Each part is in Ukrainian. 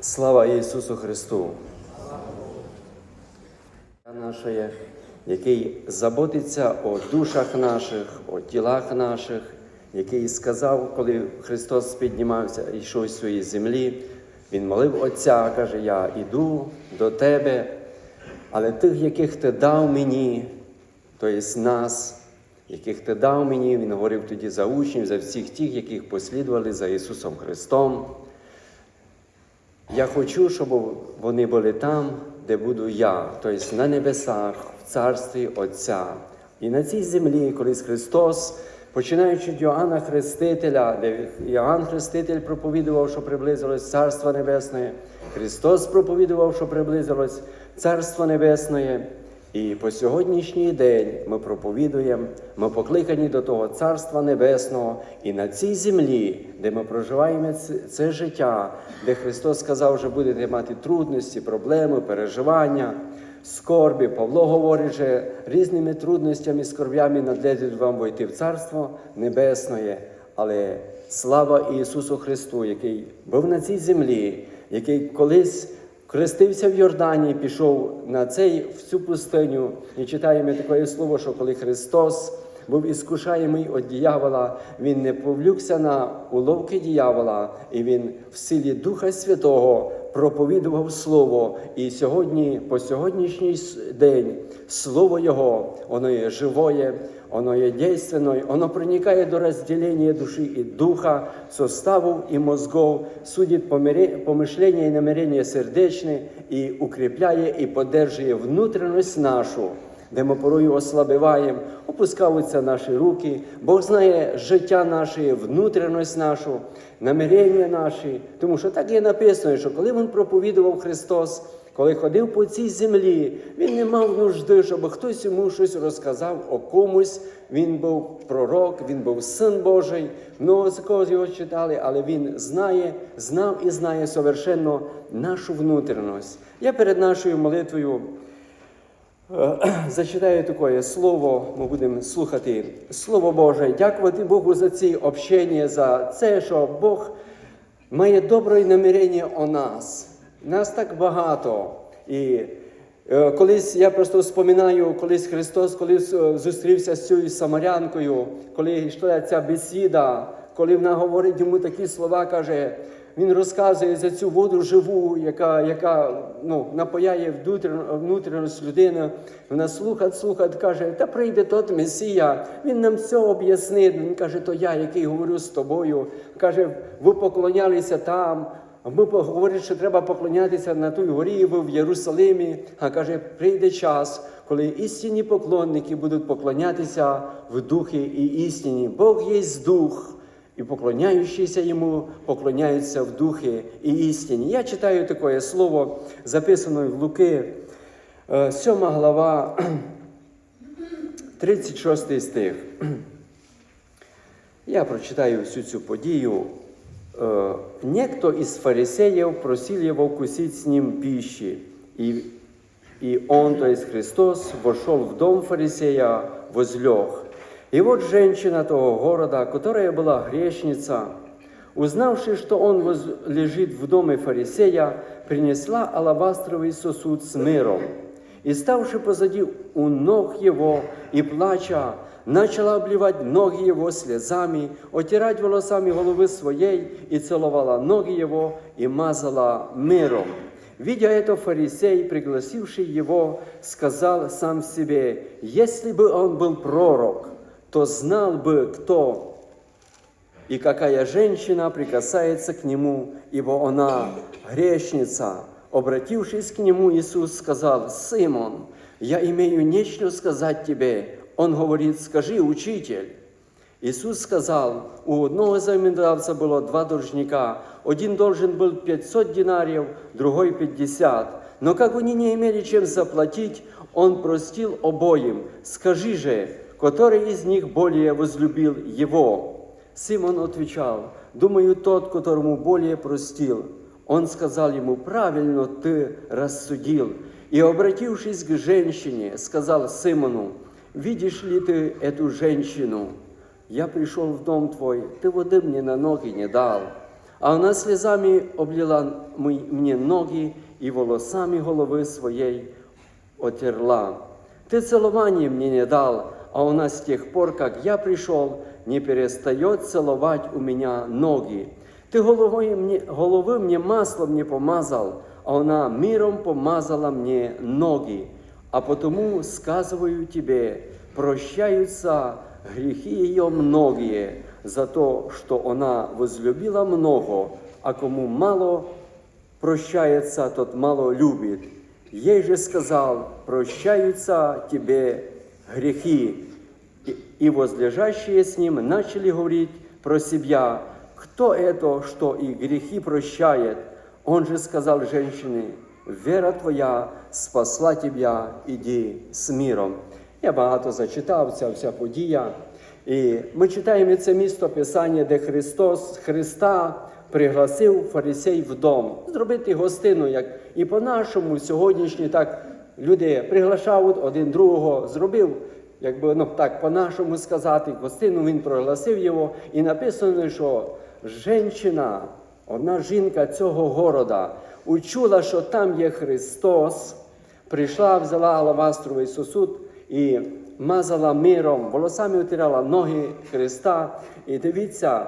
Слава Ісусу Христу! Нашої, який заботиться о душах наших, о тілах наших, який сказав, коли Христос піднімався і йшов з своєї землі, Він молив Отця, каже: Я іду до Тебе, але тих, яких ти дав мені, тобто нас, яких ти дав мені, Він говорив тоді за учнів, за всіх тих, яких послідували за Ісусом Христом. Я хочу, щоб вони були там, де буду я, тобто на небесах, в царстві Отця. І на цій землі, колись Христос, починаючи від Йоанна Хрестителя, де Йоанн Хреститель проповідував, що приблизилось Царство Небесне, Христос проповідував, що приблизилось Царство Небесне. І по сьогоднішній день ми проповідуємо, ми покликані до того Царства Небесного, і на цій землі, де ми проживаємо це, життя, де Христос сказав, що будете мати трудності, проблеми, переживання, скорбі. Павло говорить, що різними трудностями, скорбями надлежить вам войти в Царство Небесне. Але слава Ісусу Христу, який був на цій землі, який колись. Хрестився в Йордані, пішов на цей, в цю пустиню, і читаємо таке слово, що коли Христос був іскушаємий від діявола, Він не повлюкся на уловки діявола, і Він в силі Духа Святого проповідував Слово. І сьогодні, по сьогоднішній день, Слово Його, воно є живое, оно є действенное, оно проникає до розділення душі і духа, составу і мозгов, судить помишлення і намірення сердечне, і укріпляє і поддержує внутрішність нашу, де ми порою ослабиваємо, опускаються наші руки, Бог знає життя наше, внутрішність нашу, намірення наші. Тому що так є написано, що коли Він проповідував Христос, коли ходив по цій землі, він не мав нужди, щоб хтось йому щось розказав о комусь. Він був пророк, він був син Божий, много з кого його читали, але він знає, знав і знає совершенно нашу внутрішність. Я перед нашою молитвою е, зачитаю таке слово, ми будемо слухати Слово Боже, дякувати Богу за ці общення, за це, що Бог має добре намірення о нас. Нас так багато. І е, колись я просто вспоминаю, колись Христос колись е, зустрівся з цією самарянкою, коли йшла ця бесіда, коли вона говорить йому такі слова, каже, він розказує за цю воду живу, яка яка ну, напаяє внутрішність людини. Вона слухає, слухає, каже, та прийде тот Месія, він нам все об'яснить. Він каже, то я, який говорю з тобою. Каже, ви поклонялися там. Ми говорять, що треба поклонятися на той горі в Єрусалимі. А каже, прийде час, коли істинні поклонники будуть поклонятися в духі і істині. Бог є дух, і поклоняючися йому, поклоняються в духі і істині. Я читаю таке слово, записане в Луки, 7 глава, 36 стих. Я прочитаю всю цю подію. Э, некто из фарисеев просил его вкусить с ним пищи, и, и он, то есть Христос, вошел в дом фарисея, возлег. И вот женщина того города, которая была грешница, узнавши, что он лежит в доме фарисея, принесла алабастровый сосуд с миром, и, ставши позади у ног его и плача, начала обливать ноги его слезами, отирать волосами головы своей, и целовала ноги его, и мазала миром. Видя это, фарисей, пригласивший его, сказал сам себе, если бы он был пророк, то знал бы, кто и какая женщина прикасается к нему, ибо она грешница. Обратившись к нему, Иисус сказал, «Симон, я имею нечто сказать тебе». Он говорит, «Скажи, учитель». Иисус сказал, у одного замендавца было два должника. Один должен был 500 динариев, другой 50. Но как они не имели чем заплатить, он простил обоим. Скажи же, который из них более возлюбил его? Симон отвечал, думаю, тот, которому более простил. Он сказал ему, правильно ты рассудил. И, обратившись к женщине, сказал Симону, видишь ли ты эту женщину? Я пришел в дом твой, ты воды мне на ноги не дал, а вона слезами облила мої- мені ноги и волосами головы своей отерла. Ты целование мне не дал, а она с тех пор, как я пришел, не перестает целовать у меня ноги. Ты головой мне, головы мне маслом не помазал, а она миром помазала мне ноги. А потому сказываю тебе, прощаются грехи ее многие за то, что она возлюбила много, а кому мало прощается, тот мало любит. Ей же сказал, прощаются тебе грехи. И, возлежащие с ним начали говорить про себя, кто это, что и грехи прощает. Он же сказал женщине, вера твоя спасла тебя, иди з миром. Я багато зачитав ця вся подія. І ми читаємо це місто Писання, де Христос Христа пригласив фарисей в дом, зробити гостину, як і по-нашому сьогоднішній так люди приглашають один другого, зробив, якби ну так по-нашому сказати, гостину він пригласив його, і написано, що жінка, одна жінка цього города, учула, що там є Христос, прийшла, взяла алавастровий сосуд і мазала миром, волосами утирала ноги Христа. І дивіться,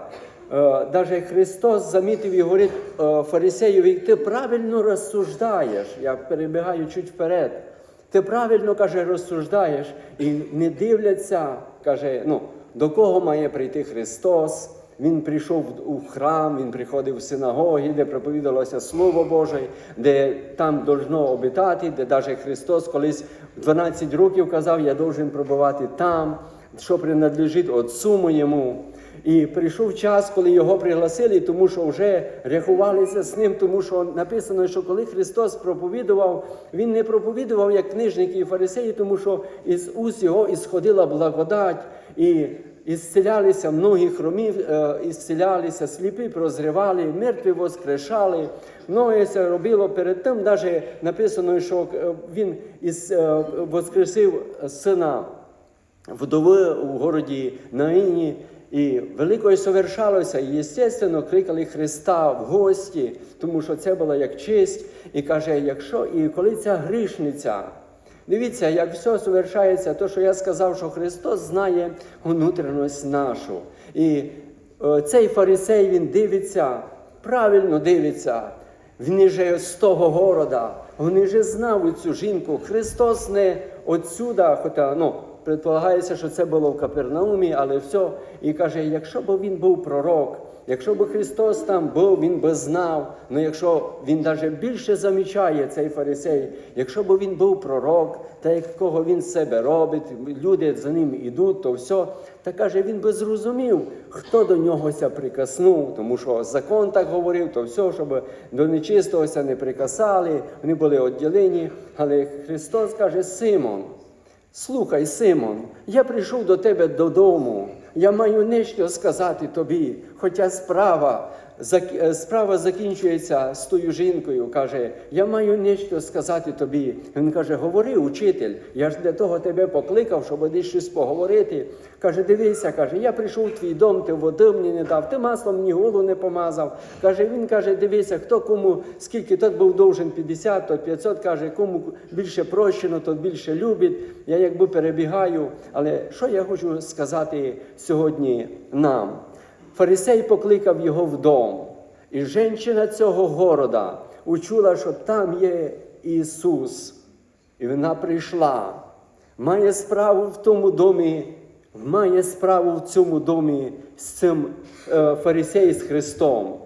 навіть Христос замітив і говорить е, фарисеєві, ти правильно розсуждаєш. Я перебігаю чуть вперед. Ти правильно каже, розсуждаєш і не дивляться, каже, ну, до кого має прийти Христос. Він прийшов у храм, він приходив в синагоги, де проповідалося Слово Боже, де там должно обітати, де навіть Христос колись в 12 років казав, я должен пробувати там, що принадлежить Отцу моєму. І прийшов час, коли його пригласили, тому що вже рахувалися з ним, тому що написано, що коли Христос проповідував, Він не проповідував як книжники і фарисеї, тому що із уст його ісходила благодать. І ісцелялися многі хромів, е, ісцелялися, сліпі прозрівали, мертві воскрешали. Многе це робило перед тим, навіть написано, що е, він із, е, воскресив сина вдови у городі Наїні. І великою совершалося, і, звісно, кликали Христа в гості, тому що це була як честь. І каже, якщо і коли ця грішниця, дивіться, як все совершається, то, що я сказав, що Христос знає внутрішність нашу. І е, цей фарисей він дивиться, правильно дивиться. Він же з того города, він же знав цю жінку. Христос не отсюда, хоча ну, предполагається, що це було в Капернаумі, але все. І каже, якщо б він був пророк, якщо б Христос там був, він би знав. Ну якщо він навіть більше замічає цей фарисей, якщо б він був пророк, та якого він себе робить, люди за ним ідуть, то все. Та каже, він би зрозумів, хто до ньогося прикаснув, тому що закон так говорив, то все, щоб до нечистогося не прикасали, вони були відділені. Але Христос каже, Симон. Слухай, Симон, я прийшов до тебе додому. Я маю нещо сказати тобі, хоча справа, справа закінчується з тою жінкою. Каже, я маю нещо сказати тобі. Він каже, говори, учитель, я ж для того тебе покликав, щоб десь щось поговорити. Каже, дивися, каже, я прийшов в твій дом, ти води мені не дав, ти маслом мені голову не помазав. Каже, він каже, дивися, хто кому, скільки тот був довжен 50, тот 500, каже, кому більше прощено, тот більше любить. Я якби перебігаю. Але що я хочу сказати сьогодні нам? Фарисей покликав його в і жінка цього города учула, що там є Ісус. І вона прийшла, має справу в тому домі, має справу в цьому домі з цим е, фарисеєм з Христом.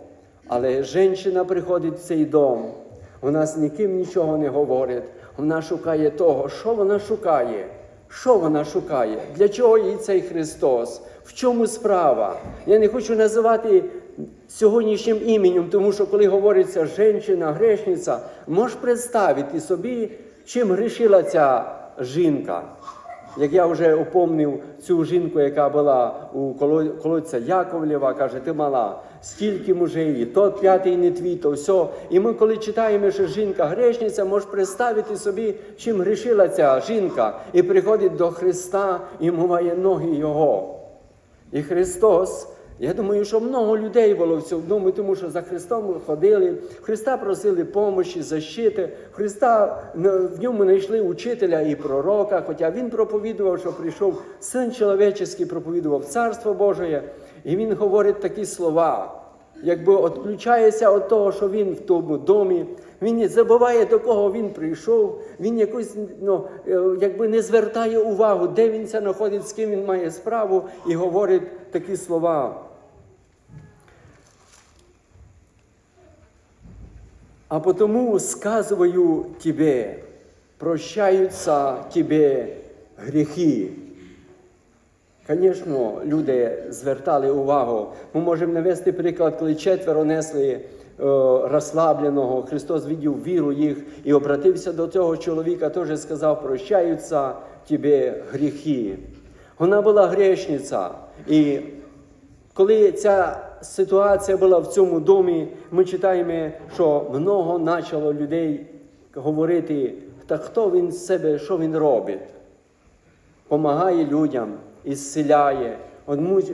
Але жінка приходить в цей дом, вона з ніким нічого не говорить. Вона шукає того, що вона шукає. Що вона шукає? Для чого їй цей Христос? В чому справа? Я не хочу називати сьогоднішнім іменем, тому що коли говориться жінка, грешниця, можеш представити собі, чим грішила ця жінка. Як я вже упомнив цю жінку, яка була у колодця Яковлєва, каже, ти мала стільки мужей, і тот п'ятий не твій, то все. І ми, коли читаємо, що жінка грешниця, може представити собі, чим грішила ця жінка, і приходить до Христа і моває ноги Його. І Христос Я думаю, що много людей було в цьому домі, тому що за Христом ходили, Христа просили помощі, защити. Христа в ньому знайшли учителя і пророка, хоча він проповідував, що прийшов син чоловічий, проповідував Царство Боже. І він говорить такі слова, якби відключається від того, що він в тому домі. Він не забуває, до кого він прийшов, він якось ну, е, якби не звертає увагу, де він знаходить, з ким він має справу, і говорить такі слова. А потому сказываю тебе, прощаються тебе гріхи. Звісно, люди звертали увагу. Ми можемо навести приклад, коли четверо несли е, розслабленого, Христос видів віру їх і обратився до цього чоловіка, теж сказав, прощаються тебе гріхи. Вона була грішниця. І коли ця ситуація була в цьому домі, ми читаємо, що много почало людей говорити, та хто він з себе, що він робить помагає людям, ісцеляє.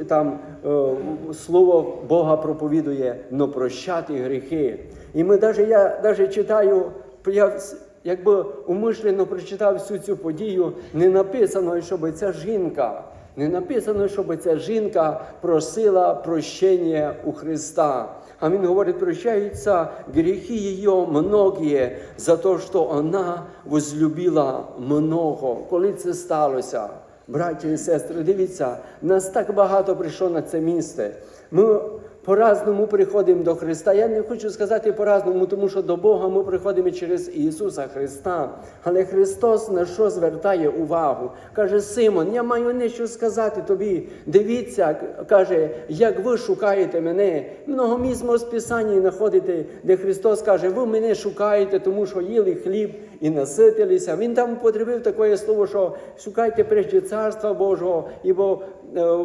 Там е, слово Бога проповідує, но прощати гріхи. І ми даже, я даже читаю, я якби умишлено прочитав всю цю подію, не написано, щоб ця жінка, не написано, щоб ця жінка просила прощення у Христа. А він говорить, прощаються грехи її многие за те, що вона возлюбила много. Коли це сталося? Браті і сестри, дивіться, нас так багато прийшло на це місце. Ми по-разному приходимо до Христа. Я не хочу сказати по-разному, тому що до Бога ми приходимо через Ісуса Христа. Але Христос на що звертає увагу? Каже, Симон, я маю не що сказати тобі. Дивіться, каже, як ви шукаєте мене. Много місць в Писанні знаходите, де Христос каже, ви мене шукаєте, тому що їли хліб і наситилися. Він там потребив таке слово, що шукайте прежде Царства Божого, ібо е,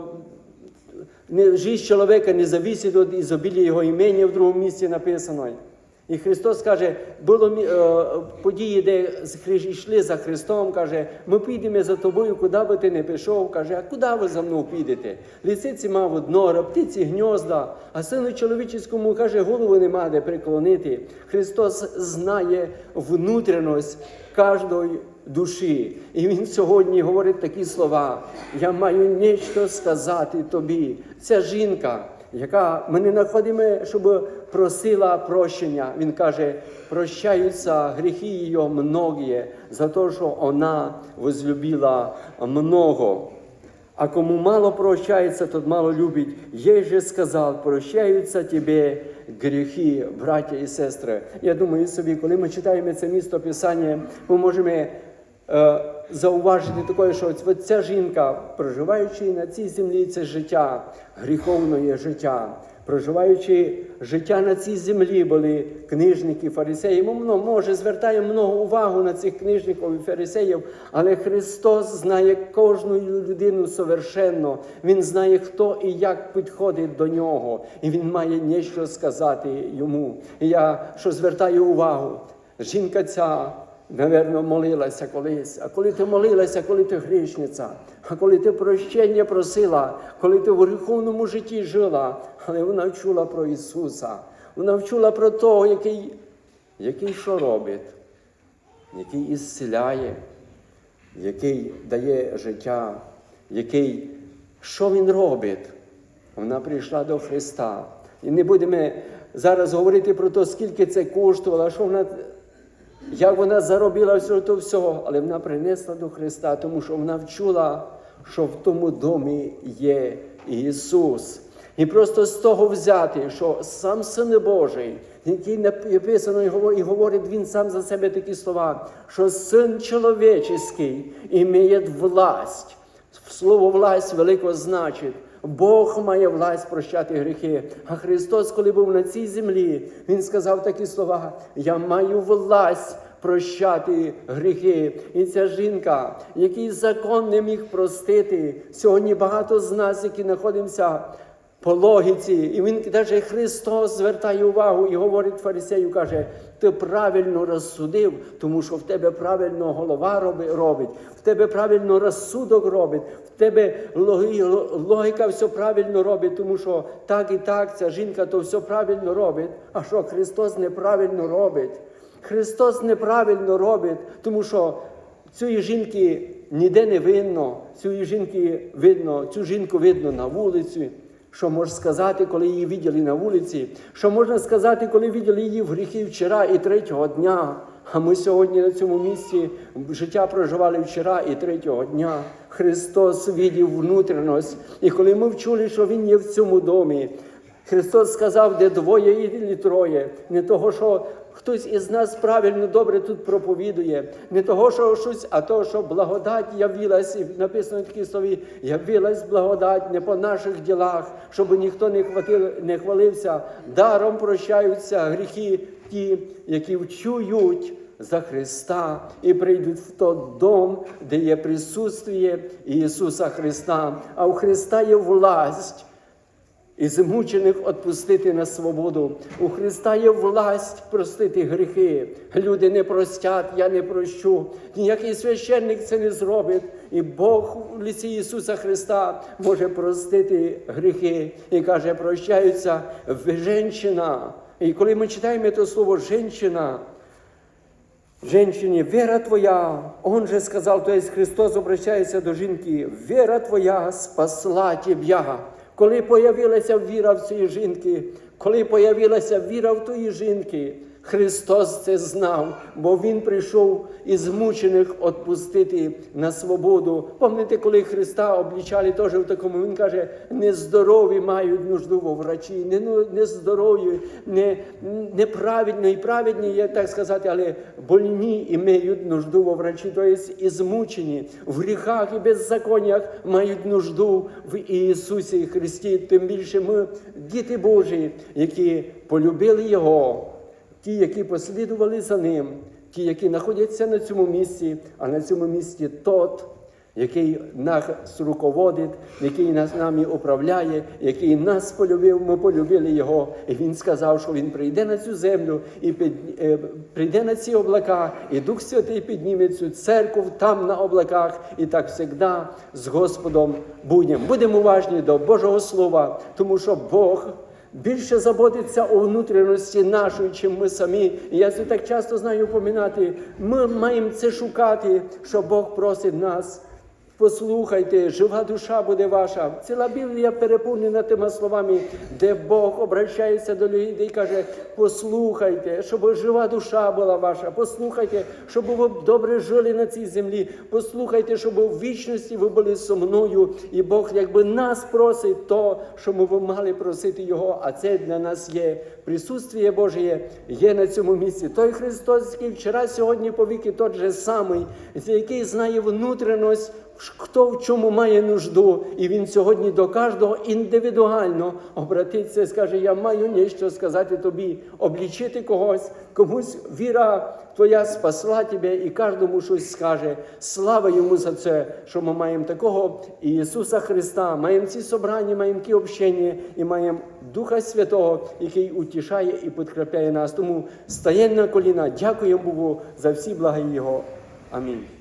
жизнь чоловіка не зависить від ізобілля його імені в другому місці написано. І Христос каже, було е, події, де йшли за Христом, каже, ми підемо за тобою, куди би ти не пішов. Каже, а куди ви за мною підете? Лисиці мав одно, птиці гнізда, а сину чоловічому каже, голову нема де приклонити. Христос знає внутрішність кожної душі. І Він сьогодні говорить такі слова: Я маю нічого сказати тобі. Ця жінка, яка ми не знаходимо, щоб просила прощення. Він каже, прощаються гріхи її многие за те, що вона возлюбила много. А кому мало прощається, тот мало любить. Ей же сказав, прощаються тебе гріхи, браття і сестри. Я думаю собі, коли ми читаємо це місто Писання, ми можемо зауважити таке, що от ця жінка, проживаючи на цій землі, це життя, гріховне життя. Проживаючи життя на цій землі, були книжники, фарисеї. Ми може звертаємо много увагу на цих книжників і фарисеїв, але Христос знає кожну людину совершенно. Він знає, хто і як підходить до нього, і він має нещо сказати йому. І я що звертаю увагу, жінка ця. Наверно, молилася колись. А коли ти молилася, коли ти грішниця, а коли ти прощення просила, коли ти в гріховному житті жила, але вона чула про Ісуса, вона вчула про того, який, який що робить, який ісцеляє, який дає життя, який що Він робить. Вона прийшла до Христа. І не будемо зараз говорити про те, скільки це коштувало, що вона як вона заробила все то всього, але вона принесла до Христа, тому що вона вчула, що в тому домі є Ісус. І просто з того взяти, що сам Син Божий, який написано і говорить, він сам за себе такі слова, що син чоловічий імеє власть. Слово власть велико значить. Бог має власть прощати гріхи. А Христос, коли був на цій землі, Він сказав такі слова: Я маю власть прощати гріхи. І ця жінка, який закон не міг простити, сьогодні багато з нас, які знаходимося по логіці. І він навіть Христос звертає увагу і говорить фарисею, каже, ти правильно розсудив, тому що в тебе правильно голова робить, в тебе правильно розсудок робить, в тебе логіка все правильно робить, тому що так і так, ця жінка то все правильно робить. А що Христос неправильно робить? Христос неправильно робить, тому що цієї жінки ніде не видно, цієї жінки видно, цю жінку видно на вулиці. Що можна сказати, коли її виділи на вулиці? Що можна сказати, коли виділи її в гріхи вчора і третього дня? А ми сьогодні на цьому місці життя проживали вчора і третього дня. Христос видів внутрішність. І коли ми вчули, що Він є в цьому домі, Христос сказав, де двоє і троє, не того, що хтось із нас правильно добре тут проповідує, не того, що щось, а того, що благодать явилась, і написано в такій слові, явилась благодать не по наших ділах, щоб ніхто не хватив, не хвалився, даром прощаються гріхи ті, які вчують за Христа і прийдуть в той дом, де є присутствие Ісуса Христа, а у Христа є власть. І змучених відпустити на свободу. У Христа є власть простити гріхи. Люди не простять, я не прощу. Ніякий священник це не зробить. І Бог у ліці Ісуса Христа може простити гріхи. І каже, прощаються в жінка. І коли ми читаємо це слово жінка, Женщине, вера твоя, Он же сказал, то Христос обращається до жінки, вера твоя спасла тебя. Коли появилася віра в цієї жінки, коли появилася віра в тої жінки, Христос це знав, бо Він прийшов із змучених відпустити на свободу. Пам'ятаєте, коли Христа облічали теж в такому, Він каже, нездорові мають нужду во врачі, не, ну, нездорові, не, неправильно і праведні, є так сказати, але больні і мають нужду во врачі, тобто і змучені, в гріхах і беззаконнях мають нужду в Ісусі Христі. Тим більше ми, діти Божі, які полюбили Його ті, які послідували за ним, ті, які знаходяться на цьому місці, а на цьому місці тот, який нас руководить, який нас нами управляє, який нас полюбив, ми полюбили Його. І Він сказав, що Він прийде на цю землю і під, е, прийде на ці облака, і Дух Святий підніме цю церкву там на облаках, і так завжди з Господом будемо. Будемо уважні до Божого Слова, тому що Бог більше заботиться у внутрішності нашої, чим ми самі. І я це так часто знаю поминати. Ми маємо це шукати, що Бог просить нас. Послухайте, жива душа буде ваша. Ціла Біблія переповнена тими словами, де Бог обращається до людей і каже: послухайте, щоб жива душа була ваша. Послухайте, щоб ви добре жили на цій землі. Послухайте, щоб в вічності ви були зі мною. І Бог якби нас просить то, що ми мали просити Його, а це для нас є. Присутствие Божє є на цьому місці. Той Христос, який вчора, сьогодні, повіки, той же самий, який знає внутрішність, хто в чому має нужду, і він сьогодні до кожного індивідуально обратиться і скаже: Я маю нещо сказати тобі, облічити когось, комусь віра твоя спасла тебе, і кожному щось скаже. Слава йому за це, що ми маємо такого Ісуса Христа, маємо ці собрання, маємо ті общення і маємо Духа Святого, який утішає і підкріпляє нас. Тому стаємо на коліна, дякуємо Богу за всі благи Його. Амінь.